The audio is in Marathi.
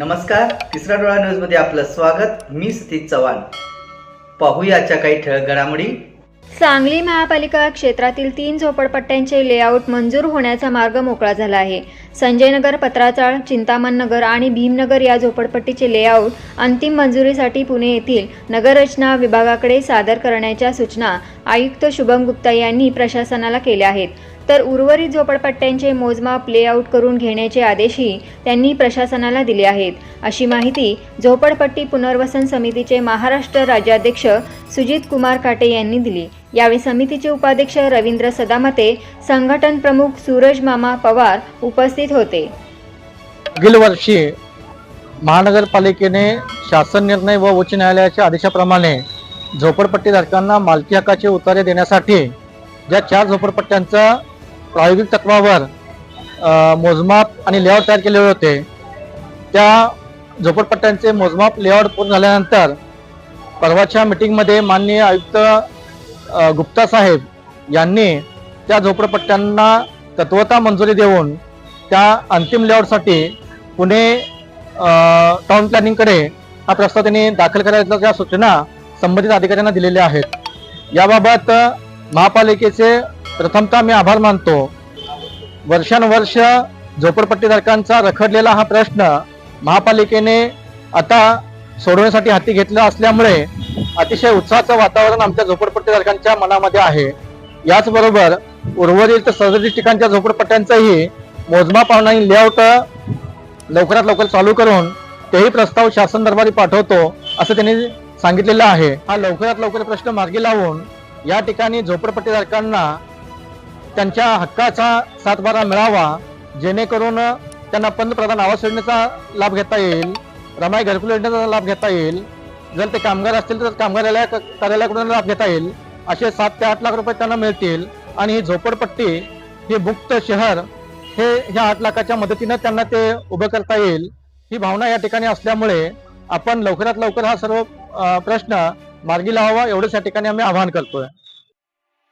नमस्कार तिसरा डोळा न्यूजमध्ये आपलं स्वागत. मी सतीश चव्हाण. पाहूयाच्या काही ठळक घडामोडी. सांगली महापालिका क्षेत्रातील तीन झोपडपट्ट्यांचे लेआउट मंजूर होण्याचा मार्ग मोकळा झाला आहे. संजयनगर पत्राचाळ चिंतामण नगर आणि भीमनगर या झोपडपट्टीचे लेआउट अंतिम मंजुरीसाठी पुणे येथील नगररचना विभागाकडे सादर करण्याच्या सूचना आयुक्त शुभम गुप्ता यांनी प्रशासनाला केल्या आहेत. तर उर्वरित झोपडपट्ट्यांचे मोजमाप लेआउट करून घेण्याचे आदेशही त्यांनी प्रशासनाला दिले आहेत. अशी माहिती झोपडपट्टी पुनर्वसन समितीचे महाराष्ट्र राज्याध्यक्ष सुजित कुमार काटे यांनी दिली. यावेळी समितीचे उपाध्यक्ष रवींद्र सदामते संघटन प्रमुख सूरज मामा पवार उपस्थित होते. मागील वर्षी महानगरपालिकेने शासन निर्णय व उच्च न्यायालयाच्या आदेशाप्रमाणे झोपडपट्टीधारकांना मालकी हक्काचे उतारे देण्यासाठी ज्या चार झोपडपट्ट्यांचा प्रायोगिक तत्वावर मोजमाप आणि लेआउट तयार केले होते. त्या झोपडपट्ट्यांचे मोजमाप लेआउट पूर्ण झाल्यानंतर परवाच्या मिटिंगमध्ये माननीय आयुक्त गुप्ता साहेब यांनी त्या झोपडपट्ट्यांना तत्वता मंजुरी देऊन त्या अंतिम लेआउटसाठी पुणे टाउन प्लॅनिंगकडे हा प्रस्ताव त्यांनी दाखल करायच्या सूचना संबंधित अधिकाऱ्यांना दिलेल्या आहेत. याबाबत महापालिकेचे प्रथमतः मी आभार मानतो. वर्षानुवर्ष झोपडपट्टीधारकांचा रखडलेला हा प्रश्न महापालिकेने आता सोडवण्यासाठी हाती घेतला असल्यामुळे अतिशय उत्साहाचं वातावरण आमच्या झोपडपट्टीधारकांच्या मनामध्ये आहे. याचबरोबर उर्वरित सदतीस ठिकाणच्या झोपडपट्ट्यांचंही मोजमाप आणि लेआउट लवकरात लवकर चालू करून तेही प्रस्ताव शासन दरबारी पाठवतो असं त्यांनी सांगितलेलं आहे. हा लवकरात लवकर प्रश्न मार्गी लावून या ठिकाणी झोपडपट्टीधारकांना त्यांच्या हक्काचा सातबारा मिळावा जेणेकरून त्यांना पंतप्रधान आवास योजनेचा लाभ घेता येईल रमाई घरकुल योजनेचा लाभ घेता येईल जर ते कामगार असतील तर कामगाराला कार्यालयाकडून लाभ घेता येईल असे सात ते आठ लाख रुपये त्यांना मिळतील. आणि ही झोपडपट्टी हे मुक्त शहर हे ह्या आठ लाखाच्या मदतीनं त्यांना ते उभं करता येईल. ही भावना या ठिकाणी असल्यामुळे आपण लवकरात लवकर हा सर्व प्रश्न मार्गी लावावा एवढंच या ठिकाणी आम्ही आवाहन करतोय.